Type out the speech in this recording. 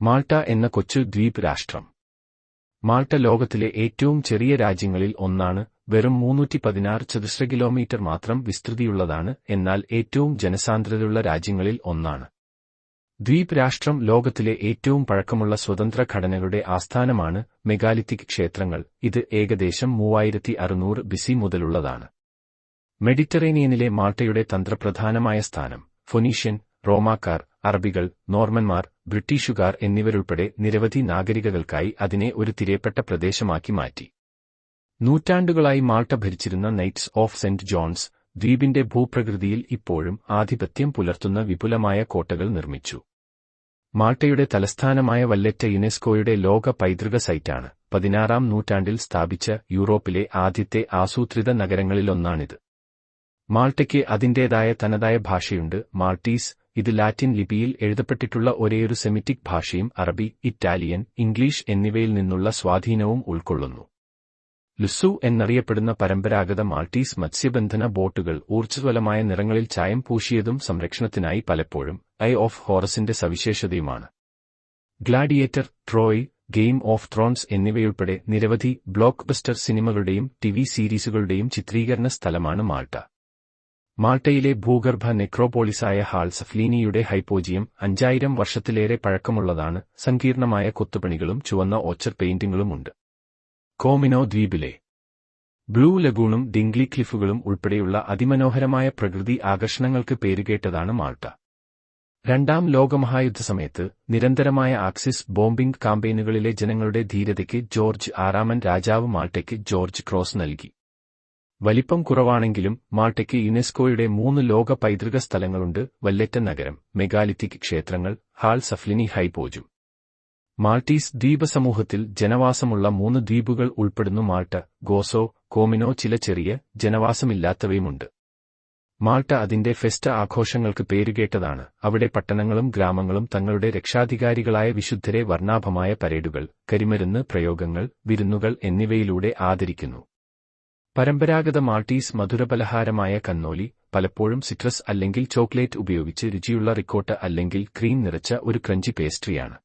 Malta എന്ന കൊച്ചു ദ്വീപ് രാഷ്ട്രം മാൾട്ട ലോകത്തിലെ ഏറ്റവും ചെറിയ രാജ്യങ്ങളിൽ ഒന്നാണ് വെറും മുന്നൂറ്റി പതിനാറ് ചതുശ്ര കിലോമീറ്റർ മാത്രം വിസ്തൃതിയുള്ളതാണ് എന്നാൽ ഏറ്റവും ജനസാന്ദ്രതയുള്ള രാജ്യങ്ങളിൽ ഒന്നാണ്. ദ്വീപ് രാഷ്ട്രം ലോകത്തിലെ ഏറ്റവും പഴക്കമുള്ള സ്വതന്ത്ര ഘടനകളുടെ ആസ്ഥാനമാണ് മെഗാലിത്തിക് ക്ഷേത്രങ്ങൾ ഇത് ഏകദേശം മൂവായിരത്തി അറുന്നൂറ് ബിസി മുതലുള്ളതാണ്. മെഡിറ്ററേനിയനിലെ മാൾട്ടയുടെ തന്ത്രപ്രധാനമായ സ്ഥാനം ഫൊനീഷ്യൻ റോമാക്കാർ അറബികൾ നോർമന്മാർ ബ്രിട്ടീഷുകാർ എന്നിവരുൾപ്പെടെ നിരവധി നാഗരികകൾക്കായി അതിനെ ഒരു തിരയപ്പെട്ട പ്രദേശമാക്കി മാറ്റി. നൂറ്റാണ്ടുകളായി മാൾട്ട ഭരിച്ചിരുന്ന നൈറ്റ്സ് ഓഫ് സെന്റ് ജോൺസ് ദ്വീപിന്റെ ഭൂപ്രകൃതിയിൽ ഇപ്പോഴും ആധിപത്യം പുലർത്തുന്ന വിപുലമായ കോട്ടകൾ നിർമ്മിച്ചു. മാൾട്ടയുടെ തലസ്ഥാനമായ വല്ലറ്റ യുനെസ്കോയുടെ ലോക പൈതൃക സൈറ്റാണ്. പതിനാറാം നൂറ്റാണ്ടിൽ സ്ഥാപിച്ച യൂറോപ്പിലെ ആദ്യത്തെ ആസൂത്രിത നഗരങ്ങളിലൊന്നാണിത്. മാൾട്ടയ്ക്ക് അതിന്റേതായ തനതായ ഭാഷയുണ്ട്. മാൾട്ടീസ് ഇത് ലാറ്റിൻ ലിപിയിൽ എഴുതപ്പെട്ടിട്ടുള്ള ഒരേയൊരു സെമിറ്റിക് ഭാഷയും അറബി ഇറ്റാലിയൻ ഇംഗ്ലീഷ് എന്നിവയിൽ നിന്നുള്ള സ്വാധീനവും ഉൾക്കൊള്ളുന്നു. ലുസു എന്നറിയപ്പെടുന്ന പരമ്പരാഗത മാൾട്ടീസ് മത്സ്യബന്ധന ബോട്ടുകൾ ഊർജസ്വലമായ നിറങ്ങളിൽ ചായം പൂശിയതും സംരക്ഷണത്തിനായി പലപ്പോഴും ഐ ഓഫ് ഹോറസിന്റെ സവിശേഷതയുമാണ്. Gladiator Troy game of thrones എന്നിവയുൾപ്പെടെ നിരവധി ബ്ലോക്ക് ബസ്റ്റർ സിനിമകളുടെയും ടിവി സീരീസുകളുടെയും ചിത്രീകരണ സ്ഥലമാണ് മാൾട്ട. മാൾട്ടയിലെ ഭൂഗർഭ നെക്രോപോളിസായ ഹാൾ സഫ്ലീനിയുടെ ഹൈപ്പോജിയം അഞ്ചായിരം വർഷത്തിലേറെ പഴക്കമുള്ളതാണ്. സങ്കീർണമായ കൊത്തുപണികളും ചുവന്ന ഓച്ചർ പെയിന്റിംഗുകളുമുണ്ട്. കോമിനോ ദ്വീപിലെ ബ്ലൂ ലഗൂണും ഡിംഗ്ലി ക്ലിഫുകളും ഉൾപ്പെടെയുള്ള അതിമനോഹരമായ പ്രകൃതി ആകർഷണങ്ങൾക്ക് പേരുകേട്ടതാണ് മാൾട്ട. രണ്ടാം ലോകമഹായുദ്ധ സമയത്ത് നിരന്തരമായ ആക്സിസ് ബോംബിംഗ് കാമ്പയിനുകളിലെ ജനങ്ങളുടെ ധീരതയ്ക്ക് ജോർജ് ആറാമൻ രാജാവ് മാൾട്ടയ്ക്ക് ജോർജ് ക്രോസ് നൽകി. വലിപ്പം കുറവാണെങ്കിലും മാൾട്ടയ്ക്ക് യുനെസ്കോയുടെ മൂന്ന് ലോക പൈതൃക സ്ഥലങ്ങളുണ്ട് വല്ലെറ്റ നഗരം മെഗാലിത്തിക് ക്ഷേത്രങ്ങൾ ഹാൾ സഫ്ലിനി ഹൈപോജു. മാൾട്ടീസ് ദ്വീപസമൂഹത്തിൽ ജനവാസമുള്ള മൂന്ന് ദ്വീപുകൾ ഉൾപ്പെടുന്നു മാൾട്ട ഗോസോ കോമിനോ ചില ചെറിയ ജനവാസമില്ലാത്തവയുമുണ്ട്. മാൾട്ട അതിന്റെ ഫെസ്റ്റ ആഘോഷങ്ങൾക്ക് പേരുകേട്ടതാണ് അവിടെ പട്ടണങ്ങളും ഗ്രാമങ്ങളും തങ്ങളുടെ രക്ഷാധികാരികളായ വിശുദ്ധരെ വർണാഭമായ പരേഡുകൾ കരിമരുന്ന് പ്രയോഗങ്ങൾ വിരുന്നുകൾ എന്നിവയിലൂടെ ആദരിക്കുന്നു. പരമ്പരാഗത മാൾട്ടീസ് മധുരപലഹാരമായ കന്നോലി പലപ്പോഴും സിട്രസ് അല്ലെങ്കിൽ ചോക്ലേറ്റ് ഉപയോഗിച്ച് രുചിയുള്ള റിക്കോട്ട അല്ലെങ്കിൽ ക്രീം നിറച്ച ഒരു ക്രഞ്ചി പേസ്ട്രിയാണ്.